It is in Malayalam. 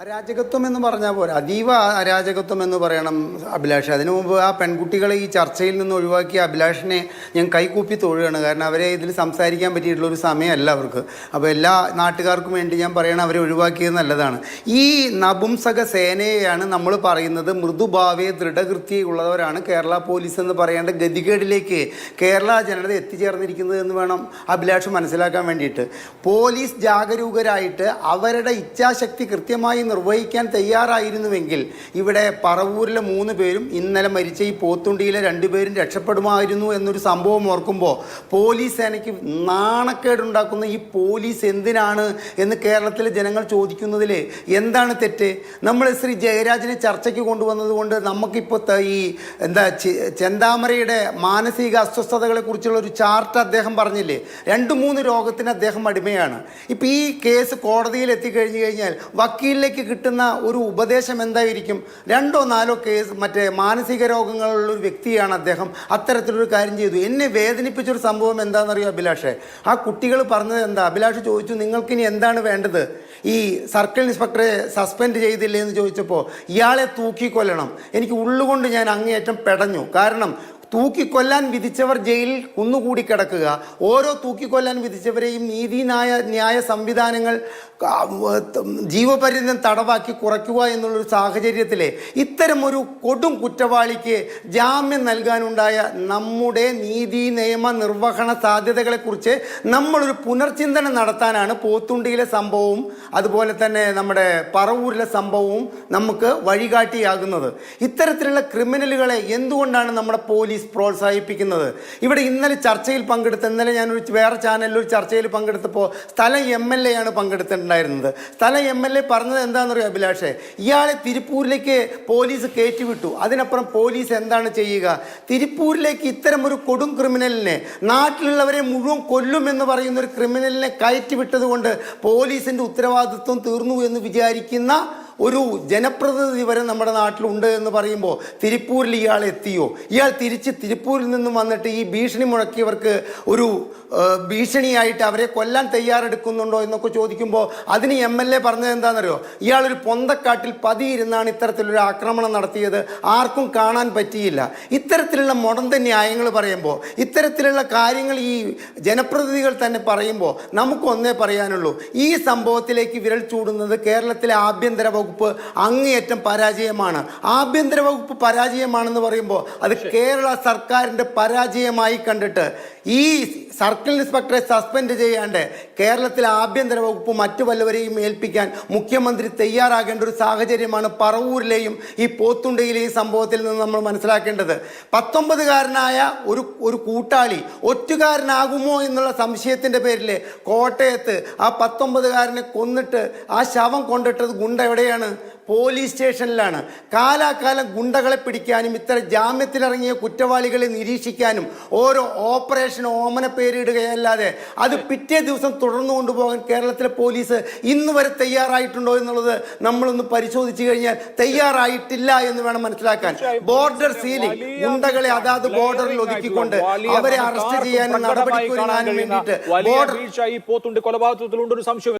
അരാജകത്വം എന്ന് പറഞ്ഞാൽ പോരാ. അതീവ അരാജകത്വം എന്ന് പറയണം അഭിലാഷ്. അതിനു മുമ്പ് ആ പെൺകുട്ടികളെ ഈ ചർച്ചയിൽ നിന്ന് ഒഴിവാക്കിയ അഭിലാഷിനെ ഞാൻ കൈകൂപ്പി തൊഴുകയാണ്. കാരണം അവരെ ഇതിൽ സംസാരിക്കാൻ പറ്റിയിട്ടുള്ള ഒരു സമയമല്ല അവർക്ക്. അപ്പോൾ എല്ലാ നാട്ടുകാർക്കും വേണ്ടി ഞാൻ പറയണം അവരെ ഒഴിവാക്കിയത് നല്ലതാണ്. ഈ നപുംസക സേനയെയാണ് നമ്മൾ പറയുന്നത് മൃദുഭാവേ ദൃഢകൃത്യമുള്ളവരാണ് കേരള പോലീസ് എന്ന് പറയേണ്ട ഗതികേടിലേക്ക് കേരള ജനത എത്തിച്ചേർന്നിരിക്കുന്നത് എന്ന് വേണം അഭിലാഷ് മനസ്സിലാക്കാൻ വേണ്ടിയിട്ട്. പോലീസ് ജാഗരൂകരായിട്ട് അവരുടെ ഇച്ഛാശക്തി കൃത്യമായി നിർവഹിക്കാൻ തയ്യാറായിരുന്നുവെങ്കിൽ ഇവിടെ പറവൂരിലെ മൂന്ന് പേരും ഇന്നലെ മരിച്ച ഈ പോത്തുണ്ടിയിലെ രണ്ടുപേരും രക്ഷപ്പെടുമായിരുന്നു എന്നൊരു സംഭവം ഓർക്കുമ്പോൾ പോലീസ് സേനയ്ക്ക് നാണക്കേടുണ്ടാക്കുന്ന ഈ പോലീസ് എന്തിനാണ് എന്ന് കേരളത്തിലെ ജനങ്ങൾ ചോദിക്കുന്നതിൽ എന്താണ് തെറ്റ്? നമ്മൾ ശ്രീ ജയരാജനെ ചർച്ചയ്ക്ക് കൊണ്ടുവന്നതുകൊണ്ട് നമുക്കിപ്പോൾ ഈ എന്താ ചെന്താമരയുടെ മാനസിക അസ്വസ്ഥതകളെ കുറിച്ചുള്ള ഒരു ചാർട്ട് അദ്ദേഹം പറഞ്ഞില്ലേ? രണ്ട് മൂന്ന് രോഗത്തിന് അദ്ദേഹം അടിമയാണ്. ഇപ്പം ഈ കേസ് കോടതിയിൽ എത്തിക്കഴിഞ്ഞു കഴിഞ്ഞാൽ വക്കീലിലേക്ക് കിട്ടുന്ന ഒരു ഉപദേശം എന്തായിരിക്കും? രണ്ടോ നാലോ കേസ് മറ്റേ മാനസിക രോഗങ്ങളുള്ള ഒരു വ്യക്തിയാണ് അദ്ദേഹം. അത്തരത്തിലൊരു കാര്യം ചെയ്തു. എന്നെ വേദനിപ്പിച്ചൊരു സംഭവം എന്താണെന്നറിയോ അഭിലാഷെ? ആ കുട്ടികൾ പറഞ്ഞത് എന്താ? അഭിലാഷ് ചോദിച്ചു നിങ്ങൾക്കിനി എന്താണ് വേണ്ടത്? ഈ സർക്കിൾ ഇൻസ്പെക്ടറെ സസ്പെൻഡ് ചെയ്തില്ലേ? എന്ന് ചോദിച്ചപ്പോൾ ഇയാളെ തൂക്കിക്കൊല്ലണം. എനിക്ക് ഉള്ളുകൊണ്ട് ഞാൻ അങ്ങേയറ്റം പെടഞ്ഞു. കാരണം തൂക്കിക്കൊല്ലാൻ വിധിച്ചവർ ജയിലിൽ കുന്നുകൂടി കിടക്കുക. ഓരോ തൂക്കിക്കൊല്ലാൻ വിധിച്ചവരെയും നീതിന്യായ ന്യായ സംവിധാനങ്ങൾ ആ, ജീവപര്യന്തം തടവാക്കി കുറയ്ക്കുക എന്നുള്ളൊരു സാഹചര്യത്തിലെ ഒരു കൊടും കുറ്റവാളിക്ക് ജാമ്യം നൽകാനുണ്ടായ നമ്മുടെ നീതി നിയമ നിർവഹണ സാധ്യതകളെക്കുറിച്ച് നമ്മളൊരു പുനർചിന്തനം നടത്താനാണ് പോത്തുണ്ടിയിലെ സംഭവവും അതുപോലെ തന്നെ നമ്മുടെ പറവൂരിലെ സംഭവവും നമുക്ക് വഴികാട്ടിയാകുന്നത്. ഇത്തരത്തിലുള്ള ക്രിമിനലുകളെ എന്തുകൊണ്ടാണ് നമ്മുടെ പോലീസ് പ്രോത്സാഹിപ്പിക്കുന്നത്. ഇവിടെ ഇന്നലെ ചർച്ചയിൽ പങ്കെടുത്ത ഇന്നലെ ഒരു വേറെ ചാനലിൽ ഒരു ചർച്ചയിൽ പങ്കെടുത്തപ്പോൾ സ്ഥലം എം എൽ എ ആണ് പങ്കെടുത്തിട്ടുണ്ടായിരുന്നത്. സ്ഥലം എം എൽ എ പറഞ്ഞത് എന്താണെന്നറിയോ അഭിലാഷേ? ഇയാളെ തിരുപ്പൂരിലേക്ക് പോലീസ് കയറ്റിവിട്ടു. അതിനപ്പുറം പോലീസ് എന്താണ് ചെയ്യുക? തിരുപ്പൂരിലേക്ക് ഇത്തരം ഒരു കൊടും ക്രിമിനലിനെ നാട്ടിലുള്ളവരെ മുഴുവൻ കൊല്ലും എന്ന് പറയുന്ന ഒരു ക്രിമിനലിനെ കയറ്റിവിട്ടതുകൊണ്ട് പോലീസിന്റെ ഉത്തരവാദിത്വം തീർന്നു എന്ന് വിചാരിക്കുന്ന ഒരു ജനപ്രതിനിധി വരെ നമ്മുടെ നാട്ടിലുണ്ട് എന്ന് പറയുമ്പോൾ തിരുപ്പൂരിൽ ഇയാൾ എത്തിയോ? ഇയാൾ തിരിച്ച് തിരുപ്പൂരിൽ നിന്നും വന്നിട്ട് ഈ ഭീഷണി മുഴക്കിയവർക്ക് ഒരു ഭീഷണിയായിട്ട് അവരെ കൊല്ലാൻ തയ്യാറെടുക്കുന്നുണ്ടോ എന്നൊക്കെ ചോദിക്കുമ്പോൾ അതിന് എം എൽ എ പറഞ്ഞത് എന്താണെന്നറിയോ? ഇയാളൊരു പൊന്തക്കാട്ടിൽ പതിയിരുന്നാണ് ഇത്തരത്തിലൊരു ആക്രമണം നടത്തിയത്. ആർക്കും കാണാൻ പറ്റിയില്ല. ഇത്തരത്തിലുള്ള മുടന്ത ന്യായങ്ങൾ പറയുമ്പോൾ ഇത്തരത്തിലുള്ള കാര്യങ്ങൾ ഈ ജനപ്രതിനിധികൾ തന്നെ പറയുമ്പോൾ നമുക്കൊന്നേ പറയാനുള്ളൂ. ഈ സംഭവത്തിലേക്ക് വിരൽ ചൂടുന്നത് കേരളത്തിലെ ആഭ്യന്തര വകുപ്പ് അങ്ങേയറ്റം പരാജയമാണ്. ആഭ്യന്തര വകുപ്പ് പരാജയമാണെന്ന് പറയുമ്പോൾ അത് കേരള സർക്കാരിന്റെ പരാജയമായി കണ്ടിട്ട് ഈ സർക്കിൾ ഇൻസ്പെക്ടറെ സസ്പെൻഡ് ചെയ്യാണ്ട് കേരളത്തിലെ ആഭ്യന്തര വകുപ്പ് മറ്റു വല്ലവരെയും ഏൽപ്പിക്കാൻ മുഖ്യമന്ത്രി തയ്യാറാകേണ്ട ഒരു സാഹചര്യമാണ് പറവൂരിലെയും ഈ പോത്തുണ്ടയിലെയും സംഭവത്തിൽ നിന്ന് നമ്മൾ മനസ്സിലാക്കേണ്ടത്. പത്തൊമ്പതുകാരനായ ഒരു ഒരു കൂട്ടാളി ഒറ്റുകാരനാകുമോ എന്നുള്ള സംശയത്തിന്റെ പേരിൽ കോട്ടയത്ത് ആ പത്തൊമ്പതുകാരനെ കൊന്നിട്ട് ആ ശവം കൊണ്ടിട്ടത് ഗുണ്ട എവിടെയാണ്? പോലീസ് സ്റ്റേഷനിലാണ്. കാലാകാലം ഗുണ്ടകളെ പിടിക്കാനും ഇത്തരം ജാമ്യത്തിലിറങ്ങിയ കുറ്റവാളികളെ നിരീക്ഷിക്കാനും ഓരോ ഓപ്പറേഷൻ ഓമന പേരിടുകയല്ലാതെ അത് പിറ്റേ ദിവസം തുടർന്നു കൊണ്ടുപോകാൻ കേരളത്തിലെ പോലീസ് ഇന്ന് വരെ തയ്യാറായിട്ടുണ്ടോ എന്നുള്ളത് നമ്മളൊന്ന് പരിശോധിച്ചു കഴിഞ്ഞാൽ തയ്യാറായിട്ടില്ല എന്ന് വേണം മനസ്സിലാക്കാൻ. ബോർഡർ സീലിംഗ് ഗുണ്ടകളെ അതാത് ബോർഡറിൽ ഒതുക്കിക്കൊണ്ട് അവരെ അറസ്റ്റ് ചെയ്യാനും നടപടിക്കൊരുങ്ങാനും വേണ്ടിയിട്ട് ബോർഡർ ഈ പോത്തുണ്ട് കൊലപാതകത്തിലുണ്ട്. ഒരു സംശയം